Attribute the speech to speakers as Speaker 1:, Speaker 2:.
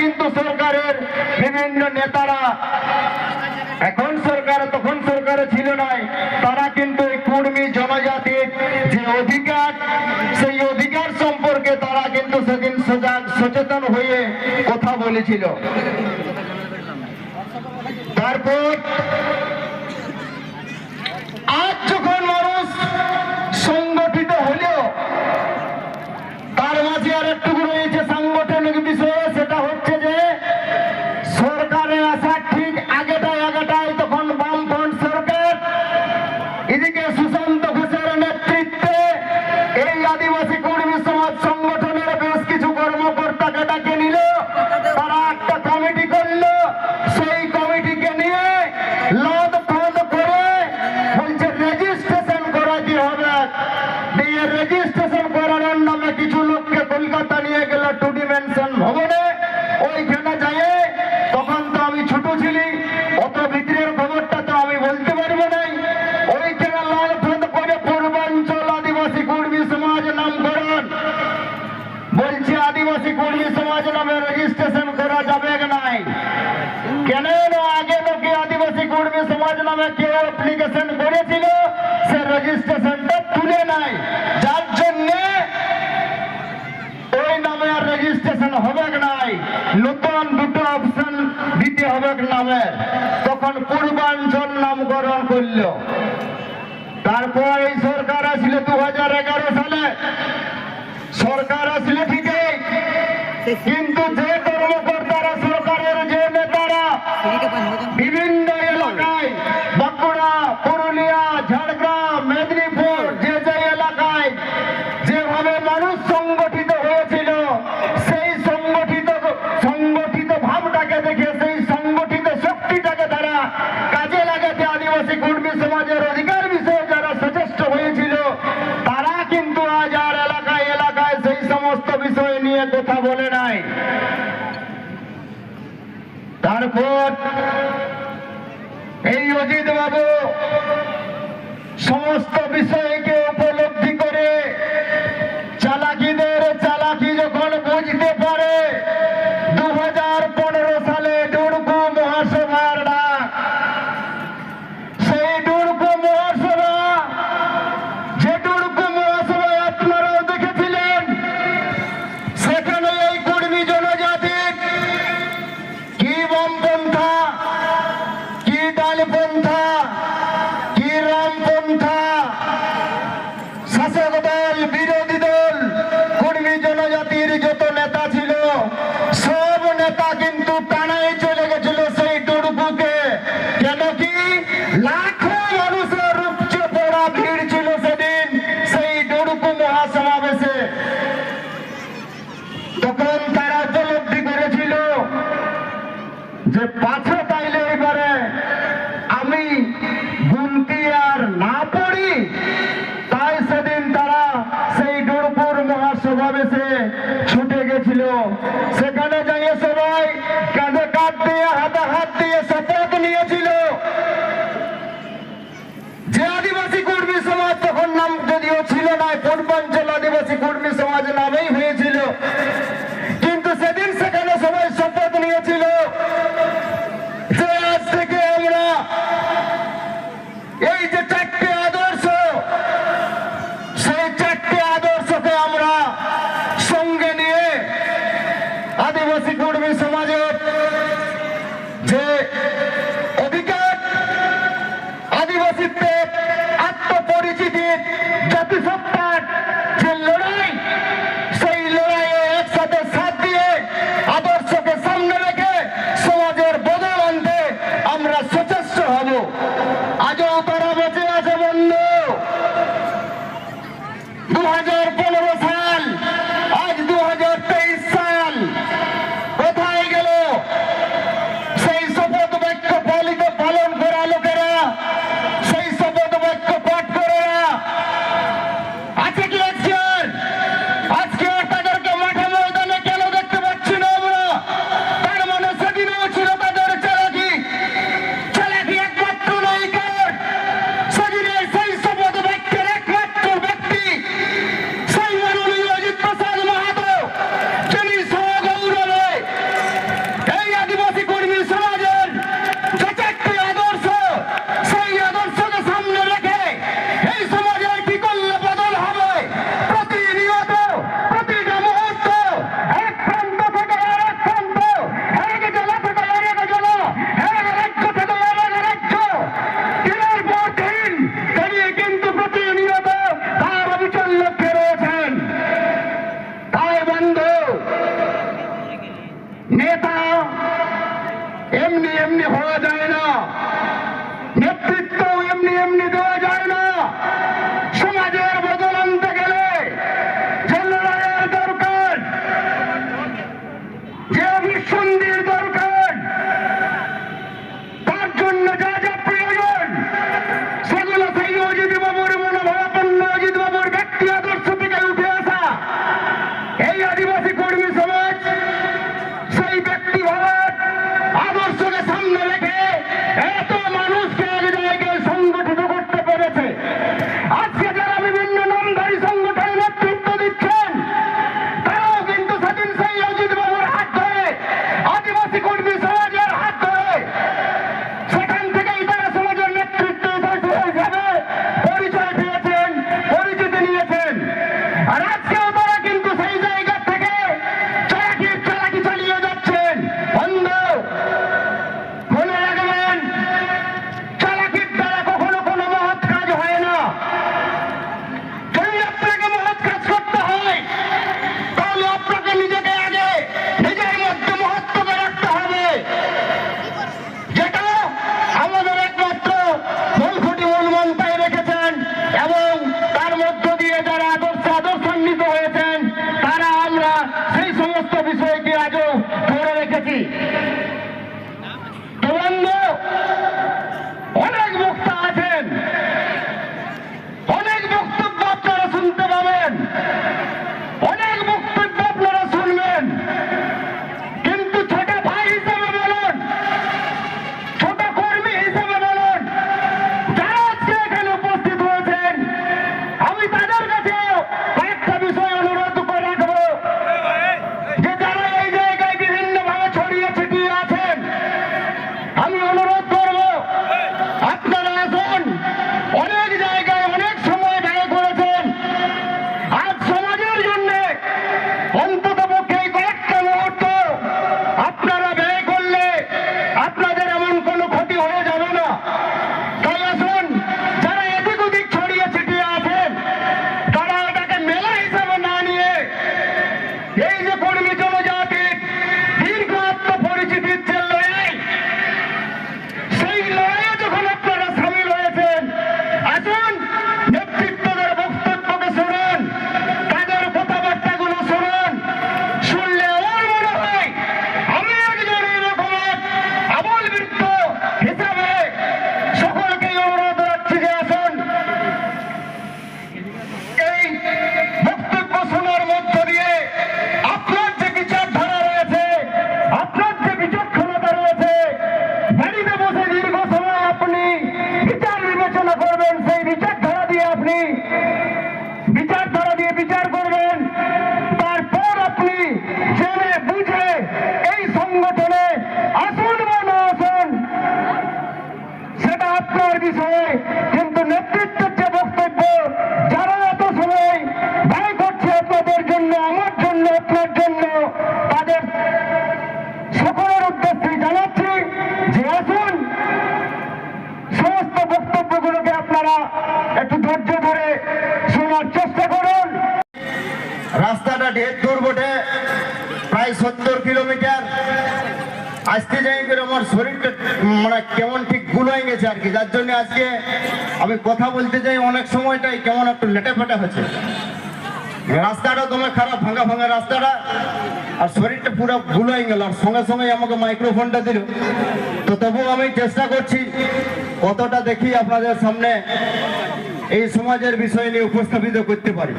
Speaker 1: কিন্তু সরকারের বিভিন্ন নেতারা, এখন সরকার, তখন সরকারে ছিল নাই তারা কিন্তু এই কুর্মী জনজাতির যে অধিকার, সেই অধিকার সম্পর্কে তারা কিন্তু সেদিন সজাগ, সচেতন হয়ে কথা বলেছিল। তারপর দিয়ে রেজিস্ট্রেশন করানোর নামে কিছু লোককে কলকাতা নিয়ে গেল টু ডিমেনশন ভবনে। ওইখানে যায় তখন তো আমি ছোট ছিলি, অত ভিতরের খবরটা তো আমি বলতে পারব না ওইখানে লাল ফেদ করে পূর্বাঞ্চল আদিবাসী কর্মী সমাজ নামকরণ বলছি, আদিবাসী কর্মী সমাজ নামে রেজিস্ট্রেশন করা যাবে নাই? কেন আগে তো লোকে আদিবাসী কর্মী সমাজ নামে কেউ অ্যাপ্লিকেশন করেছিল? সে রেজিস্ট্রেশনটা তুলে নাই। যার জন্য ওই নামে আর রেজিস্ট্রেশন হবে নাই? নতুন দুটো অপশন দিতে হবে নামের তখন পূর্বাঞ্চল নামকরণ করল। তারপর এই সরকার আসলে দু হাজার এগারো সালে। সরকার আসলে ঠিকই। কিন্তু যে কর্মকর্তারা সরকারের যে নেতারা বিভিন্ন এলাকায় seis এমনি হওয়া যায় না। নেতৃত্ব এমনি এমনি দেওয়া যায় না। সমাজের বদল আনতে গেলে যে লড়াইয়ের দরকার, যে অভিসন্ধির একটু ধৈর্য ধরে শোনার চেষ্টা করুন। রাস্তাটা ঢের দূর বটে, প্রায় সত্তর কিলোমিটার। আসতে যাই করে আমার শরীরটা মানে কেমন ঠিক গুলোয় গেছে আর কি, যার জন্য আজকে আমি কথা বলতে চাই অনেক সময়টাই কেমন একটু লেটে ফেটে হচ্ছে। রাস্তাটা তোমার খারাপ, ভাঙা ভাঙা রাস্তাটা, আর শরীরটা পুরো গুলোয় গেল। আর সঙ্গে সঙ্গে আমাকে মাইক্রোফোনটা দিল। তো তবুও আমি চেষ্টা করছি, কতটা দেখি আপনাদের সামনে। এই সমাজের বিষয় নিয়ে উপস্থাপিত করতে পারি।